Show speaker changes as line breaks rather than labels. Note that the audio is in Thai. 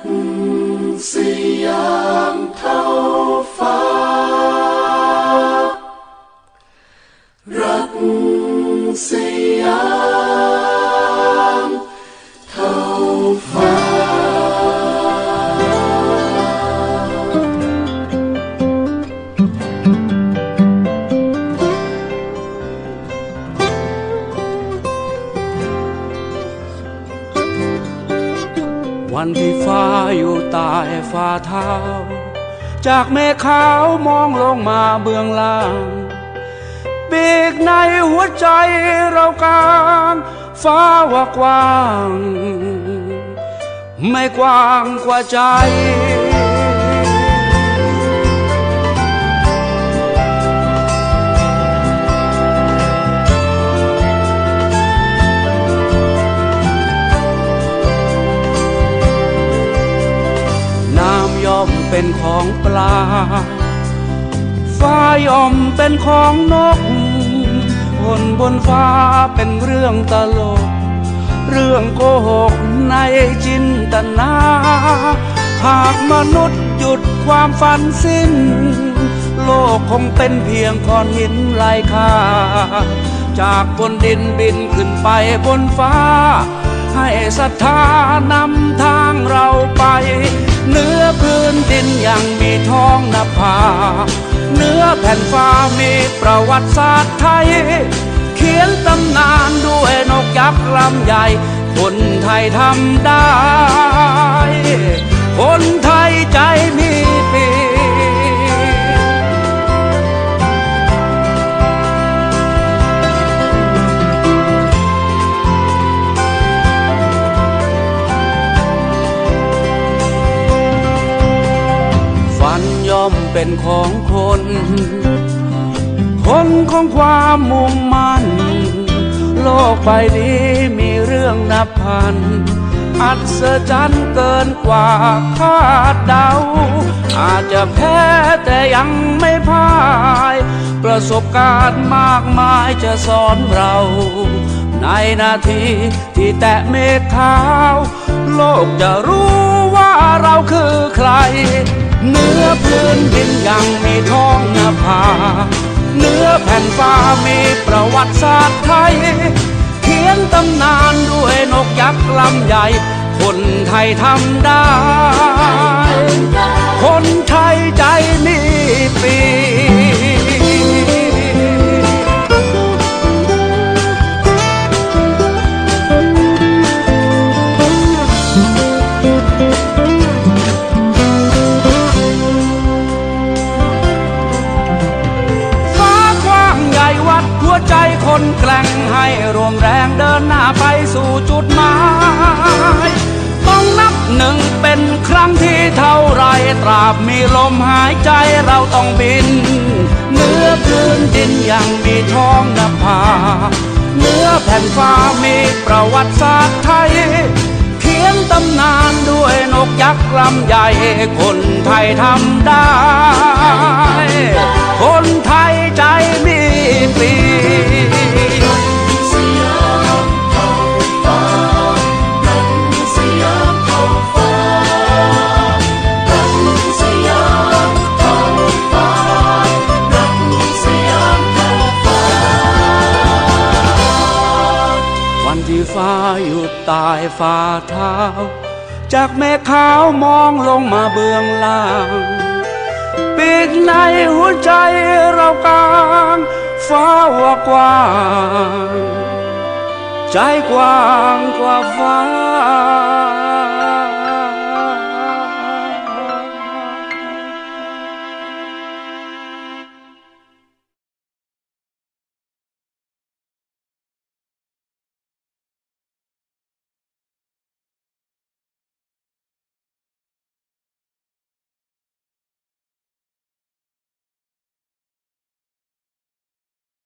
กสยามเท่าฟ้า รักส
วันที่ฟ้าอยู่ใต้ฝ่าเท้า จากเมฆขาวมองลงมาเบื้องล่างปีกในหัวใจเรากลางฟ้าว่ากว้าง ไม่กว้างกว่าใจ เป็นของปลาฟ้าย่อมเป็นของนกบนบนฟ้าเป็นเรื่องตลก เรื่องโกหกในจินตนา หากมนุษย์หยุดความฝันสิ้น โลกคงเป็นเพียงก้อนหินไร้ค่าจากบนดินบินขึ้นไปบนฟ้า ให้ศรัทธานำทางเราไป เนื้อพื้นดินยังมีท้องนภา เนื้อแผ่นฟ้ามีประวัติศาสตร์ไทย เขียนตำนานด้วยนกยักษ์ลำใหญ่ คนไทยทำได้ เป็นของคน คนของความมุ่งมั่น โลกใบนี้มีเรื่องนับพัน อัศจรรย์เกินกว่าคาดเดา อาจจะแพ้แต่ยังไม่พ่าย ประสบการณ์มากมายจะสอนเรา ในนาทีที่แตะเมฆขาว โลกจะรู้ว่าเราคือใคร เนื้อพื้นดินยังมีท้องนาภาเนื้อแผ่นฟ้ามีประวัติศาสตร์ไทย เขียนตำนานด้วยนกยักษ์ลำใหญ่ คนไทยทำได้ สู่จุดหมาย ต้องนับหนึ่งเป็นครั้งที่เท่าไรตราบมีลมหายใจเราต้องบิน เนื้อพื้นดินยังมีท้องนภาเนื้อแผ่นฟ้ามีประวัติศาสตร์ไทย เขียนตำนานด้วยนกยักษ์ลำใหญ่คนไทยทำได้ คนไทยใจมี
ที่ฟ้า
อยู่ใต้ฝ่าเท้า จากแม่ขาวมองลงมาเบื้องล่างปีกในหัวใจเรากลางฟ้าว่ากว้าง ใจกว้างกว่าฟ้า